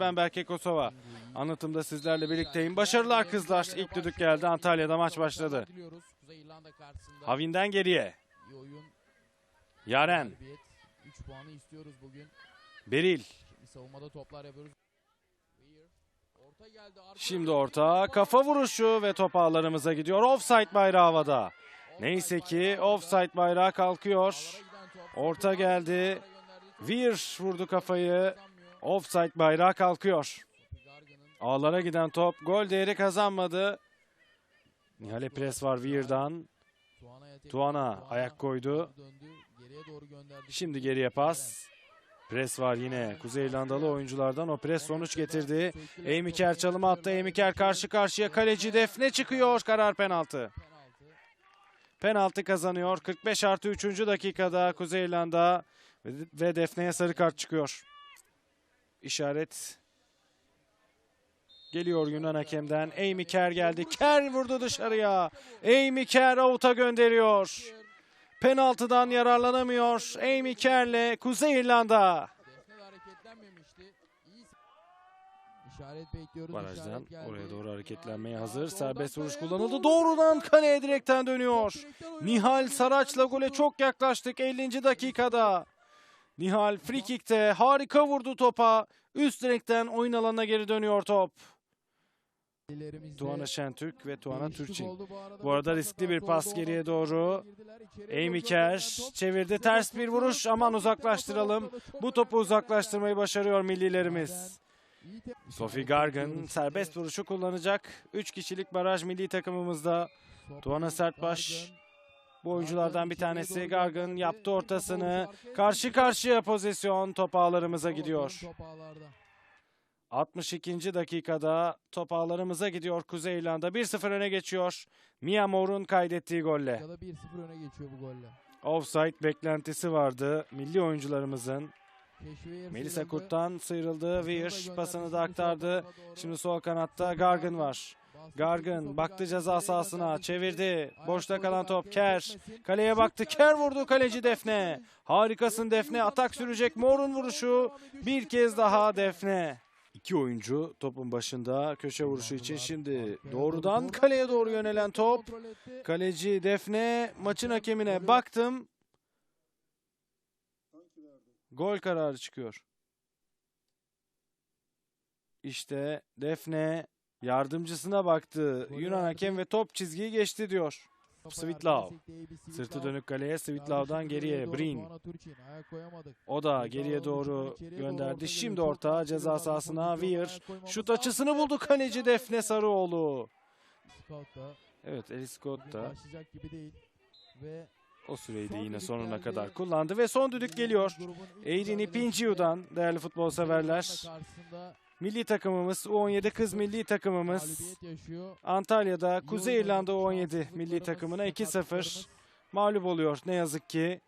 Ben Berke Kosova. Anlatımda sizlerle birlikteyim. Başarılar kızlar. İlk düdük geldi. Antalya'da maç başladı. Havin'den geriye. Yaren. galibiyet. 3 puanı istiyoruz bugün. Beril. Şimdi. Orta. Kafa vuruşu ve top ağlarımıza gidiyor. Offside bayrağı havada. Neyse ki offside bayrağı kalkıyor. Orta geldi. Weir vurdu kafayı. Offside bayrağı kalkıyor. Ağlara giden top gol değeri kazanmadı. Nihal'e pres var tekrar- Tuana ayak koydu. Şimdi geriye pas. Pres var yine Kuzey İrlandalı oyunculardan. O pres sonuç getirdi. Kerr çalımı attı. Kerr karşı karşıya kaleci Defne çıkıyor. Karar penaltı. Penaltı. Kazanıyor. 45 artı 3. dakikada Kuzey İrlanda ve Defne'ye sarı kart çıkıyor. İşaret geliyor Yunan hakemden. Amy Kerr geldi. Kerr vurdu dışarıya. Amy Kerr avuta gönderiyor. Penaltıdan yararlanamıyor. Amy Kerr'le Kuzey İrlanda. İşaret bekliyoruz. Barajdan İşaret geldi. oraya doğru hareketlenmeye hazır. Serbest vuruş kullanıldı. doğru. Doğrudan kaleye direkten dönüyor. Nihal Saraç'la gole çok yaklaştık 50. dakikada. Nihal frikikte harika vurdu topa. Üst direkten oyun alanına geri dönüyor top. Tuana Şentürk ve Tuana Türkçin. bu arada. Bu arada riskli bir pas geriye doğru. Amy top. çevirdi. Ters bir vuruş. Aman uzaklaştıralım. Bu topu uzaklaştırmayı başarıyor millilerimiz. Sophie Gargan serbest vuruşu kullanacak. 3 kişilik baraj milli takımımızda. Tuana Sertbaş. Bu oyunculardan bir tanesi Gargan yaptı ortasını. Karşı karşıya pozisyon top ağlarımıza gidiyor. top ağlarda. 62. dakikada top ağlarımıza gidiyor Kuzey İrlanda. 1-0 öne geçiyor. Mia Moore'un kaydettiği golle. Ya da 1-0 öne geçiyor bu golle. Offside beklentisi vardı milli oyuncularımızın. Melisa. Kurt'tan sıyrıldı. Weir pasını da aktardı. Şimdi sol kanatta Gargan var. Sophie baktı ceza sahasına çevirdi. Boşta kalan top gitmesin. Kaleye baktı. Geldi. vurdu kaleci Defne. Harikasın Defne. Atak sürecek. Moore'un vuruşu. Bir kez daha Defne. İki oyuncu topun başında köşe vuruşu için şimdi doğrudan kaleye doğru yönelen top. Kaleci Defne maçın hakemine baktım. Gol kararı çıkıyor. İşte Defne yardımcısına baktı. Yunan hakem ve top çizgiyi geçti diyor. Destekleyici Sırtı dönük kaleye şimdi geriye Brin. O da geriye doğru gönderdi. Şimdi orta ceza sahasına Weir. Şut açısını buldu kaleci Defne. Sarıoğlu. Evet bugün da o süreyi de yine sonuna kadar kullandı ve son düdük geliyor. mücadelesinde İpinciu'dan değerli futbol severler. Milli takımımız U17 kız milli takımımız. Antalya'da Kuzey. İrlanda U17 Şanssızlıklarımız, milli takımına 2-0 sakatlıklarımız mağlup oluyor ne yazık ki.